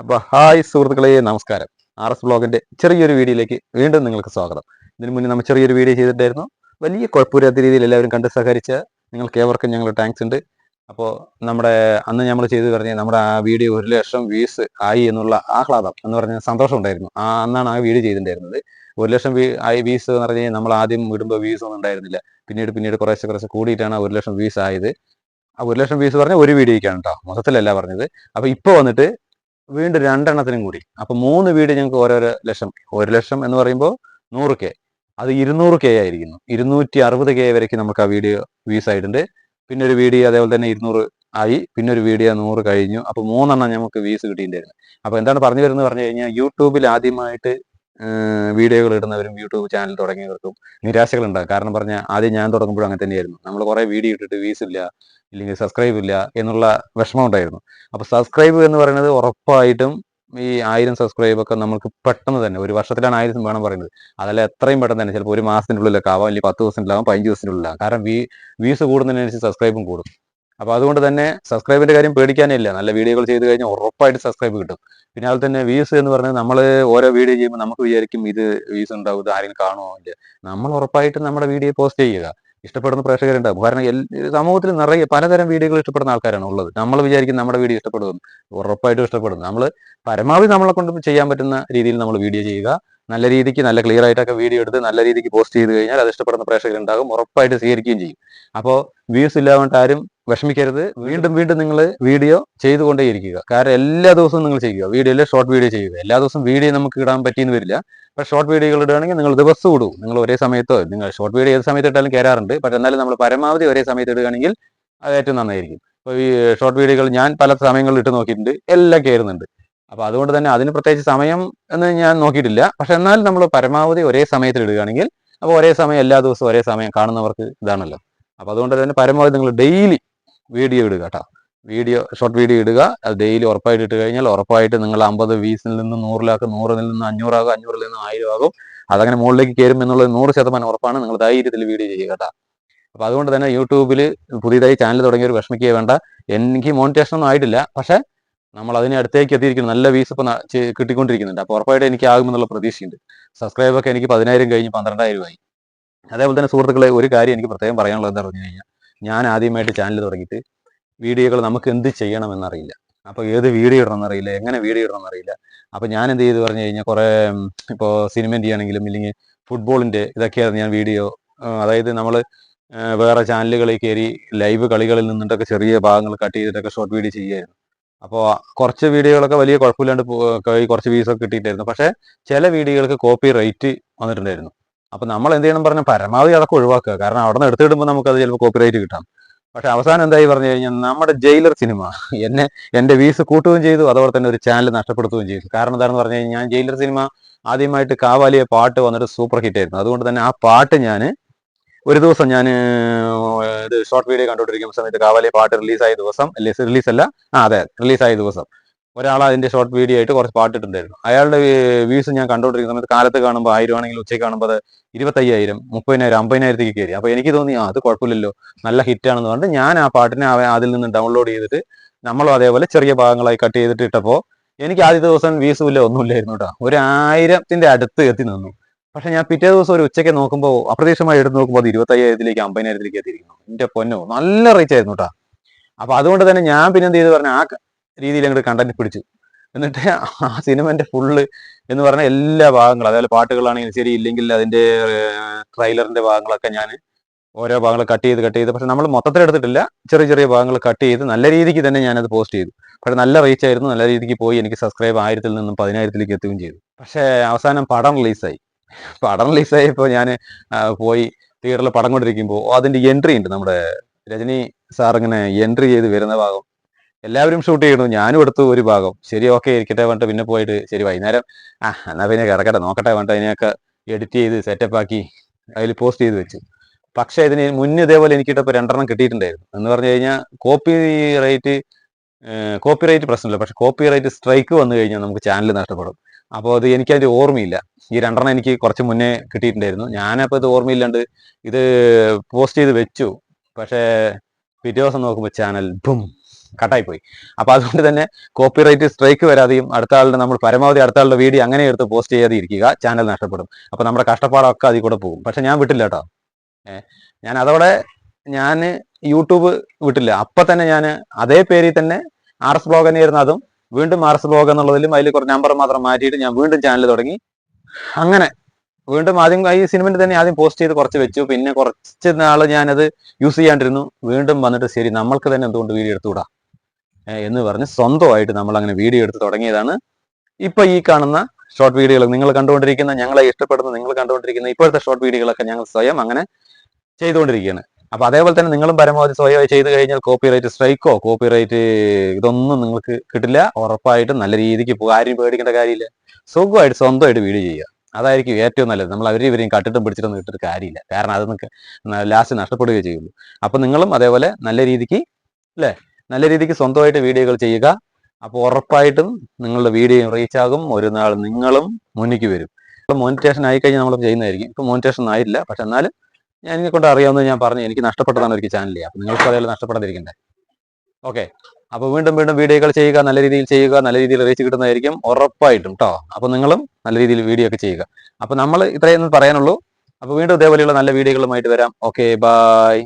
അപ്പോൾ ഹായ് സുഹൃത്തുക്കളെ നമസ്കാരം. ആർ എസ് ബ്ലോഗിന്റെ ചെറിയൊരു വീഡിയോയിലേക്ക് വീണ്ടും നിങ്ങൾക്ക് സ്വാഗതം. ഇതിനു മുന്നേ നമ്മൾ ചെറിയൊരു വീഡിയോ ചെയ്തിട്ടായിരുന്നു വലിയ കുഴപ്പമില്ലാത്ത രീതിയിൽ എല്ലാവരും കണ്ട് സഹകരിച്ച നിങ്ങൾക്ക് ഏവർക്കും ഞങ്ങൾ താങ്ക്സ് ഉണ്ട്. അപ്പോൾ നമ്മുടെ അന്ന് നമ്മൾ ചെയ്തു പറഞ്ഞ നമ്മുടെ ആ വീഡിയോ ഒരു ലക്ഷം വ്യൂസ് ആയി എന്നുള്ള ആഹ്ലാദം എന്ന് പറഞ്ഞ സന്തോഷം ഉണ്ടായിരുന്നു. ആ അന്നാണ് ആ വീഡിയോ ചെയ്തിട്ടുണ്ടായിരുന്നത്. ഒരു ലക്ഷം ആയി വ്യൂസ് എന്ന് പറഞ്ഞു കഴിഞ്ഞാൽ നമ്മൾ ആദ്യം വിടുമ്പോൾ വ്യൂസ് ഒന്നും ഉണ്ടായിരുന്നില്ല. പിന്നീട് പിന്നീട് കുറേശ്ശെ കുറേശ്ശെ കൂടിയിട്ടാണ് ഒരു ലക്ഷം വ്യൂസ് ആയത്. ആ ഒരു ലക്ഷം വ്യൂസ് പറഞ്ഞാൽ ഒരു വീഡിയോയ്ക്കാണ് കേട്ടോ മൊത്തത്തിലല്ല പറഞ്ഞത്. അപ്പോൾ ഇപ്പോൾ വന്നിട്ട് വീണ്ടും രണ്ടെണ്ണത്തിനും കൂടി. അപ്പൊ മൂന്ന് വീട് ഞങ്ങൾക്ക് ഓരോരോ ലക്ഷം. ഒരു ലക്ഷം എന്ന് പറയുമ്പോൾ നൂറ് കെ അത് ഇരുന്നൂറ് കെ ആയിരിക്കുന്നു. ഇരുന്നൂറ്റി അറുപത് കെ വരയ്ക്ക് നമുക്ക് ആ വീഡിയോ വ്യൂസ് ആയിട്ടുണ്ട് പിന്നെ ഒരു വീഡിയോ അതേപോലെ തന്നെ ഇരുന്നൂറ് ആയി. പിന്നെ ഒരു വീഡിയോ നൂറ് കഴിഞ്ഞു. അപ്പൊ മൂന്നെണ്ണം നമുക്ക് വ്യൂസ് കിട്ടിയിട്ടുണ്ടായിരുന്നു അപ്പൊ എന്താണ് പറഞ്ഞു വരുന്നത് പറഞ്ഞു കഴിഞ്ഞാൽ യൂട്യൂബിൽ ആദ്യമായിട്ട് വീഡിയോകൾ ഇടുന്നവരും യൂട്യൂബ് ചാനൽ തുടങ്ങിയവർക്കും നിരാശകൾ ഉണ്ടാകും കാരണം പറഞ്ഞാൽ ആദ്യം ഞാൻ തുടങ്ങുമ്പോഴും അങ്ങനെ തന്നെയായിരുന്നു. നമ്മൾ കുറേ വീഡിയോ ഇട്ടിട്ട് വീസ് ഇല്ല ഇല്ലെങ്കിൽ സബ്സ്ക്രൈബ് ഇല്ല എന്നുള്ള വിഷമം ഉണ്ടായിരുന്നു. അപ്പൊ സബ്സ്ക്രൈബ് എന്ന് പറയുന്നത് ഉറപ്പായിട്ടും ഈ ആയിരം സബ്സ്ക്രൈബ് ഒക്കെ നമുക്ക് പെട്ടെന്ന് തന്നെ ഒരു വർഷത്തിലാണ് ആയിരം വേണം പറയുന്നത്. അതല്ല എത്രയും പെട്ടെന്ന് തന്നെ ചിലപ്പോൾ ഒരു മാസത്തിനുള്ളിലൊക്കെ ആവാം അല്ലെങ്കിൽ പത്ത് ദിവസത്തിനുള്ളിലാവാം പതിനഞ്ച് ദിവസത്തിനുള്ളിലാവാം. കാരണം വീ വ്യൂസ് കൂടുന്നതിനനുസരിച്ച് സബ്സ്ക്രൈബും കൂടും. അപ്പൊ അതുകൊണ്ട് തന്നെ സബ്സ്ക്രൈബിന്റെ കാര്യം പേടിക്കാനേ ഇല്ല നല്ല വീഡിയോകൾ ചെയ്ത് കഴിഞ്ഞാൽ ഉറപ്പായിട്ട് സബ്സ്ക്രൈബ് കിട്ടും. പിന്നെ അതുപോലെ തന്നെ വ്യൂസ് എന്ന് പറഞ്ഞാൽ നമ്മൾ ഓരോ വീഡിയോ ചെയ്യുമ്പോൾ നമുക്ക് വിചാരിക്കും ഇത് വ്യൂസ് ഉണ്ടാവും ഇത് ആരെങ്കിലും കാണുമോ ഇല്ല. നമ്മൾ ഉറപ്പായിട്ടും നമ്മുടെ വീഡിയോ പോസ്റ്റ് ചെയ്യുക. ഇഷ്ടപ്പെടുന്ന പ്രേക്ഷകരുണ്ടാവും. കാരണം സമൂഹത്തിൽ നിറയെ പലതരം വീഡിയോകൾ ഇഷ്ടപ്പെടുന്ന ആൾക്കാരാണ് ഉള്ളത്. നമ്മൾ വിചാരിക്കും നമ്മുടെ വീഡിയോ ഇഷ്ടപ്പെടും ഉറപ്പായിട്ടും ഇഷ്ടപ്പെടും. നമ്മൾ പരമാവധി നമ്മളെ കൊണ്ട് ചെയ്യാൻ പറ്റുന്ന രീതിയിൽ നമ്മൾ വീഡിയോ ചെയ്യുക. നല്ല രീതിക്ക് നല്ല ക്ലിയർ ആയിട്ടൊക്കെ വീഡിയോ എടുത്ത് നല്ല രീതിക്ക് പോസ്റ്റ് ചെയ്ത് കഴിഞ്ഞാൽ അത് ഇഷ്ടപ്പെടുന്ന പ്രേക്ഷകരുണ്ടാകും ഉറപ്പായിട്ട് സ്വീകരിക്കുകയും ചെയ്യും. അപ്പോൾ വ്യൂസ് ഇല്ലാതെ ആരും വിഷമിക്കരുത്. വീണ്ടും വീണ്ടും നിങ്ങൾ വീഡിയോ ചെയ്തുകൊണ്ടേയിരിക്കുക. കാരണം എല്ലാ ദിവസവും നിങ്ങൾ ചെയ്യുക. വീഡിയോയിൽ ഷോർട്ട് വീഡിയോ ചെയ്യുക. എല്ലാ ദിവസവും വീഡിയോ നമുക്ക് ഇടാൻ പറ്റിയെന്ന് വരില്ല. പക്ഷേ ഷോർട്ട് വീഡിയോകൾ ഇടുകയാണെങ്കിൽ നിങ്ങൾ ദിവസം ഇടും. നിങ്ങൾ ഒരേ സമയത്തോ നിങ്ങൾ ഷോർട്ട് വീഡിയോ ഏത് സമയത്ത് ഇട്ടാലും കയറാറുണ്ട്. പക്ഷേ എന്നാലും നമ്മൾ പരമാവധി ഒരേ സമയത്ത് ഇടുകയാണെങ്കിൽ അത് ഏറ്റവും നന്നായിരിക്കും. ഇപ്പോൾ ഈ ഷോർട്ട് വീഡിയോകൾ ഞാൻ പല സമയങ്ങളിൽ ഇട്ട് നോക്കിയിട്ടുണ്ട്. എല്ലാം കയറുന്നുണ്ട്. അപ്പോൾ അതുകൊണ്ട് തന്നെ അതിന് പ്രത്യേകിച്ച് സമയം എന്ന് ഞാൻ നോക്കിയിട്ടില്ല. പക്ഷെ എന്നാലും നമ്മൾ പരമാവധി ഒരേ സമയത്തിൽ ഇടുകയാണെങ്കിൽ അപ്പോൾ ഒരേ സമയം എല്ലാ ദിവസവും ഒരേ സമയം കാണുന്നവർക്ക് ഇതാണല്ലോ. അപ്പോൾ അതുകൊണ്ട് തന്നെ പരമാവധി നിങ്ങൾ ഡെയിലി വീഡിയോ ഇടുക കേട്ടോ വീഡിയോ ഷോർട്ട് വീഡിയോ ഇടുക. അത് ഡെയിലി ഉറപ്പായിട്ട് ഇട്ട് കഴിഞ്ഞാൽ ഉറപ്പായിട്ട് നിങ്ങൾ അമ്പത് വീസിൽ നിന്ന് നൂറിലാക്കും. നൂറിൽ നിന്ന് അഞ്ഞൂറാകും അഞ്ഞൂറിൽ നിന്ന് ആയിരം ആകും അതങ്ങനെ മുകളിലേക്ക് കയറും എന്നുള്ളത് നൂറ് ശതമാനം ഉറപ്പാണ്. നിങ്ങൾ ധൈര്യത്തിൽ വീഡിയോ ചെയ്യുക കേട്ടോ അപ്പൊ അതുകൊണ്ട് തന്നെ യൂട്യൂബിൽ പുതിയതായി ചാനൽ തുടങ്ങിയൊരു വിഷമിക്കുക വേണ്ട. എനിക്ക് മോണിറ്റേഷൻ ഒന്നും ആയിട്ടില്ല. പക്ഷെ നമ്മൾ അതിനെ അടുത്തേക്ക് എത്തിയിരിക്കുന്നു. നല്ല വീസ് ഇപ്പൊ കിട്ടിക്കൊണ്ടിരിക്കുന്നുണ്ട്. അപ്പൊ ഉറപ്പായിട്ട് എനിക്ക് ആകുമെന്നുള്ള പ്രതീക്ഷയുണ്ട്. സബ്സ്ക്രൈബൊക്കെ എനിക്ക് പതിനായിരം കഴിഞ്ഞ് പന്ത്രണ്ടായിരം ആയി. അതേപോലെ തന്നെ സുഹൃത്തുക്കളെ ഒരു കാര്യം എനിക്ക് പ്രത്യേകം പറയാനുള്ളത് എന്താ പറഞ്ഞു കഴിഞ്ഞാൽ ഞാൻ ആദ്യമായിട്ട് ചാനൽ തുടങ്ങിയിട്ട് വീഡിയോകൾ നമുക്ക് എന്ത് ചെയ്യണമെന്നറിയില്ല. അപ്പോൾ ഏത് വീഡിയോ ഇടണം എന്നറിയില്ല എങ്ങനെ വീഡിയോ ഇടണം എന്നറിയില്ല അപ്പോൾ ഞാൻ എന്ത് ചെയ്ത് പറഞ്ഞു കഴിഞ്ഞാൽ കുറേ ഇപ്പോൾ സിനിമന്റെ ആണെങ്കിലും ഇല്ലെങ്കിൽ ഫുട്ബോളിന്റെ ഇതൊക്കെയായിരുന്നു ഞാൻ വീഡിയോ അതായത് നമ്മൾ വേറെ ചാനലുകളിൽ കയറി ലൈവ് കളികളിൽ നിന്നിട്ടൊക്കെ ചെറിയ ഭാഗങ്ങൾ കട്ട് ചെയ്തിട്ടൊക്കെ ഷോർട്ട് വീഡിയോ ചെയ്യുമായിരുന്നു. അപ്പോൾ കുറച്ച് വീഡിയോകളൊക്കെ വലിയ കുഴപ്പമില്ലാണ്ട് കുറച്ച് വ്യൂസ് ഒക്കെ കിട്ടിയിട്ടായിരുന്നു. പക്ഷേ ചില വീഡിയോകൾക്ക് കോപ്പി റൈറ്റ് വന്നിട്ടുണ്ടായിരുന്നു. അപ്പോൾ നമ്മൾ എന്ത് ചെയ്യണം പറഞ്ഞ പരമാവധി അതൊക്കെ ഒഴിവാക്കുക. കാരണം അവിടെ നിന്ന് എടുത്തിടുമ്പോൾ നമുക്കത് ചിലപ്പോൾ കോപ്പിറൈറ്റ് കിട്ടാം. പക്ഷെ അവസാനം എന്തായി പറഞ്ഞു കഴിഞ്ഞാൽ നമ്മുടെ ജയിലർ സിനിമ എന്നെ എന്റെ വീസ് കൂട്ടുകയും ചെയ്തു. അതുപോലെ തന്നെ ഒരു ചാനൽ നഷ്ടപ്പെടുത്തുകയും ചെയ്തു. കാരണം എന്താണെന്ന് പറഞ്ഞു കഴിഞ്ഞാൽ ഞാൻ ജയിലർ സിനിമ ആദ്യമായിട്ട് കാവാലിയ പാട്ട് വന്നൊരു സൂപ്പർ ഹിറ്റ് ആയിരുന്നു. അതുകൊണ്ട് തന്നെ ആ പാട്ട് ഞാൻ ഒരു ദിവസം ഞാൻ ഇത് ഷോർട്ട് വീഡിയോ കണ്ടുകൊണ്ടിരിക്കുന്ന സമയത്ത് കാവാലിയ പാട്ട് റിലീസായ ദിവസം അല്ലെ റിലീസ് അല്ല ആ അതെ റിലീസായ ദിവസം. ഒരാൾ അതിന്റെ ഷോർട്ട് വീഡിയോ ആയിട്ട് കുറച്ച് പാട്ടിട്ടുണ്ടായിരുന്നു. അയാളുടെ വ്യൂസ് ഞാൻ കണ്ടുകൊണ്ടിരിക്കുന്ന സമയത്ത് കാലത്ത് കാണുമ്പോൾ ആയിരം ആണെങ്കിൽ ഉച്ചയ്ക്ക് കാണുമ്പോൾ അത് ഇരുപത്തയ്യായിരം മുപ്പതിനായിരം അമ്പതിനായിരത്തേക്ക് കയറി. അപ്പൊ എനിക്ക് തോന്നി ആ അത് കുഴപ്പമില്ലല്ലോ. നല്ല ഹിറ്റ് ആണെന്ന് പറഞ്ഞിട്ട് ഞാൻ ആ പാട്ടിനെ അതിൽ നിന്ന് ഡൗൺലോഡ് ചെയ്തിട്ട് നമ്മളും അതേപോലെ ചെറിയ ഭാഗങ്ങളായി കട്ട് ചെയ്തിട്ട് ഇട്ടപ്പോൾ എനിക്ക് ആദ്യ ദിവസം വ്യൂസും ഇല്ല ഒന്നുമില്ലായിരുന്നു കേട്ടോ ഒരു ആയിരത്തിന്റെ അടുത്ത് എത്തി നിന്നു. പക്ഷെ ഞാൻ പിറ്റേ ദിവസം ഒരു ഉച്ചയ്ക്ക് നോക്കുമ്പോൾ അപ്രതീക്ഷമായി എടുത്ത് നോക്കുമ്പോൾ അത് ഇരുപത്തയ്യായിരത്തിലേക്ക് അമ്പതിനായിരത്തിലേക്ക് എത്തിയിരിക്കുന്നു. എന്റെ പൊന്നോ നല്ല റീച്ച് ആയിരുന്നു കേട്ടോ അപ്പൊ അതുകൊണ്ട് തന്നെ ഞാൻ പിന്നെന്ത് ചെയ്ത്? പറഞ്ഞ ആ രീതിയിൽ അങ്ങോട്ട് കണ്ടന്റ് പിടിച്ചു. എന്നിട്ട് ആ സിനിമന്റെ ഫുള്ള് എന്ന് പറഞ്ഞ എല്ലാ ഭാഗങ്ങളും അതായത് പാട്ടുകളാണെങ്കിലും ശരി ഇല്ലെങ്കിൽ അതിന്റെ ട്രെയിലറിന്റെ ഭാഗങ്ങളൊക്കെ ഞാൻ ഓരോ ഭാഗങ്ങൾ കട്ട് ചെയ്ത് കട്ട് ചെയ്ത്. പക്ഷെ നമ്മൾ മൊത്തത്തിൽ എടുത്തിട്ടില്ല. ചെറിയ ചെറിയ ഭാഗങ്ങൾ കട്ട് ചെയ്ത് നല്ല രീതിക്ക് തന്നെ ഞാനത് പോസ്റ്റ് ചെയ്തു. പക്ഷെ നല്ല റീച്ച് ആയിരുന്നു. നല്ല രീതിക്ക് പോയി എനിക്ക് സബ്സ്ക്രൈബ് ആയിരത്തിൽ നിന്നും പതിനായിരത്തിലേക്ക് എത്തുകയും ചെയ്തു. പക്ഷേ അവസാനം പടം റിലീസായി പടം റിലീസായപ്പോൾ ഞാൻ പോയി തിയേറ്ററിൽ പടം കൊണ്ടിരിക്കുമ്പോൾ അതിന്റെ എൻട്രി ഉണ്ട് നമ്മുടെ രജനി സാർ ഇങ്ങനെ എൻട്രി ചെയ്ത് വരുന്ന ഭാഗം. എല്ലാവരും ഷൂട്ട് ചെയ്യണു ഞാനും എടുത്തു ഒരു ഭാഗം. ശരി ഓക്കെ ഇരിക്കട്ടെ പറഞ്ഞിട്ട് പിന്നെ പോയിട്ട് ശരി വൈകുന്നേരം. ആ എന്നാ പിന്നെ കിടക്കട്ടെ നോക്കട്ടെ പറഞ്ഞിട്ട് അതിനെയൊക്കെ എഡിറ്റ് ചെയ്ത് സെറ്റപ്പ് ആക്കി അതിൽ പോസ്റ്റ് ചെയ്ത് വെച്ചു. പക്ഷേ ഇതിന് മുന്നേ ഇതേപോലെ എനിക്ക് എനിക്കിട്ടപ്പോൾ രണ്ടെണ്ണം കിട്ടിയിട്ടുണ്ടായിരുന്നു. എന്ന് പറഞ്ഞു കഴിഞ്ഞാൽ കോപ്പി റേറ്റ് കോപ്പി റേറ്റ് പ്രശ്നമില്ല. പക്ഷെ കോപ്പി റേറ്റ് സ്ട്രൈക്ക് വന്നു കഴിഞ്ഞാൽ നമുക്ക് ചാനൽ നഷ്ടപ്പെടും. അപ്പോൾ അത് എനിക്കതിന്റെ ഓർമ്മയില്ല. ഈ രണ്ടെണ്ണം എനിക്ക് കുറച്ച് മുന്നേ കിട്ടിയിട്ടുണ്ടായിരുന്നു. ഞാനപ്പോൾ ഇത് ഓർമ്മയില്ലാണ്ട് ഇത് പോസ്റ്റ് ചെയ്ത് വെച്ചു. പക്ഷേ പിറ്റേ ദിവസം നോക്കുമ്പോൾ ചാനൽ ബും കട്ടായി പോയി അപ്പൊ അതുകൊണ്ട് തന്നെ കോപ്പിറൈറ്റ് സ്ട്രൈക്ക് വരാതെയും അടുത്ത ആളുടെ നമ്മൾ പരമാവധി അടുത്ത ആളുടെ വീഡിയോ അങ്ങനെ എടുത്ത് പോസ്റ്റ് ചെയ്യാതെ ഇരിക്കുക ചാനൽ നഷ്ടപ്പെടും. അപ്പൊ നമ്മുടെ കഷ്ടപ്പാടൊക്കെ അതിൽ കൂടെ പോകും. പക്ഷെ ഞാൻ വിട്ടില്ല കേട്ടോ. ഏഹ് ഞാൻ അതോടെ ഞാൻ യൂട്യൂബ് വിട്ടില്ല. അപ്പൊ തന്നെ ഞാൻ അതേ പേരിൽ തന്നെ ആർ എസ് ബ്ലോഗ് തന്നെയായിരുന്നു അതും. വീണ്ടും ആർ എസ് ബ്ലോഗ് എന്നുള്ളതിലും അതിൽ കുറച്ച് നമ്പർ മാത്രം മാറ്റിയിട്ട് ഞാൻ വീണ്ടും ചാനൽ തുടങ്ങി. അങ്ങനെ വീണ്ടും ആദ്യം ഈ സിനിമയിൽ തന്നെ ആദ്യം പോസ്റ്റ് ചെയ്ത് കുറച്ച് വെച്ചു. പിന്നെ കുറച്ച് നാൾ ഞാനത് യൂസ് ചെയ്യാണ്ടിരുന്നു. വീണ്ടും വന്നിട്ട് ശരി നമ്മൾക്ക് തന്നെ എന്തുകൊണ്ട് വീഡിയോ എടുത്തുകൂടാ? എന്ന് പറഞ്ഞ് സ്വന്തമായിട്ട് നമ്മൾ അങ്ങനെ വീഡിയോ എടുത്ത് തുടങ്ങിയതാണ്. ഇപ്പൊ ഈ കാണുന്ന ഷോർട്ട് വീഡിയോകൾ നിങ്ങൾ കണ്ടുകൊണ്ടിരിക്കുന്ന ഞങ്ങളെ ഇഷ്ടപ്പെടുന്ന നിങ്ങൾ കണ്ടുകൊണ്ടിരിക്കുന്ന ഇപ്പോഴത്തെ ഷോർട്ട് വീഡിയോകളൊക്കെ ഞങ്ങൾ സ്വയം അങ്ങനെ ചെയ്തുകൊണ്ടിരിക്കുകയാണ്. അപ്പൊ അതേപോലെ തന്നെ നിങ്ങളും പരമാവധി സ്വയം ചെയ്ത് കഴിഞ്ഞാൽ കോപ്പിറൈറ്റ് സ്ട്രൈക്കോ കോപ്പിറൈറ്റ് ഇതൊന്നും നിങ്ങൾക്ക് കിട്ടില്ല. ഉറപ്പായിട്ടും നല്ല രീതിക്ക് പോകും ആരും പേടിക്കേണ്ട കാര്യമില്ല. സുഖമായിട്ട് സ്വന്തമായിട്ട് വീഡിയോ ചെയ്യുക. അതായിരിക്കും ഏറ്റവും നല്ലത്. നമ്മൾ അവരെ ഇവരെയും കട്ടിട്ടും പിടിച്ചിട്ടും ഇട്ടിട്ട് കാര്യമില്ല. കാരണം അത് ലാസ്റ്റ് നഷ്ടപ്പെടുകയേ ചെയ്യുള്ളൂ. അപ്പൊ നിങ്ങളും അതേപോലെ നല്ല രീതിക്ക് അല്ലേ നല്ല രീതിക്ക് സ്വന്തമായിട്ട് വീഡിയോകൾ ചെയ്യുക. അപ്പോൾ ഉറപ്പായിട്ടും നിങ്ങളുടെ വീഡിയോ റീച്ച് ആകും. ഒരു നാൾ നിങ്ങളും മുന്നിക്ക് വരും. മോണിറ്റേഷൻ ആയി കഴിഞ്ഞാൽ നമ്മൾ ചെയ്യുന്നതായിരിക്കും. ഇപ്പൊ മോണിറ്റേഷൻ ആയില്ല പക്ഷെ എന്നാലും ഞാൻ എന്നെ കൊണ്ട് അറിയാവുന്നത് ഞാൻ പറഞ്ഞു. എനിക്ക് നഷ്ടപ്പെട്ടതാണ് ഒരു ചാനലിൽ അപ്പൊ നിങ്ങൾക്ക് അതേപോലെ നഷ്ടപ്പെടാതിരിക്കണ്ടേ. ഓക്കെ. അപ്പോൾ വീണ്ടും വീണ്ടും വീഡിയോകൾ ചെയ്യുക. നല്ല രീതിയിൽ ചെയ്യുക. നല്ല രീതിയിൽ റീച്ച് കിട്ടുന്നതായിരിക്കും ഉറപ്പായിട്ടും കേട്ടോ അപ്പോൾ നിങ്ങളും നല്ല രീതിയിൽ വീഡിയോ ഒക്കെ ചെയ്യുക. അപ്പോൾ നമ്മൾ ഇത്രയൊന്നും പറയാനുള്ളൂ. അപ്പോൾ വീണ്ടും ഇതേപോലെയുള്ള നല്ല വീഡിയോകളുമായിട്ട് വരാം. ഓക്കെ. ബൈ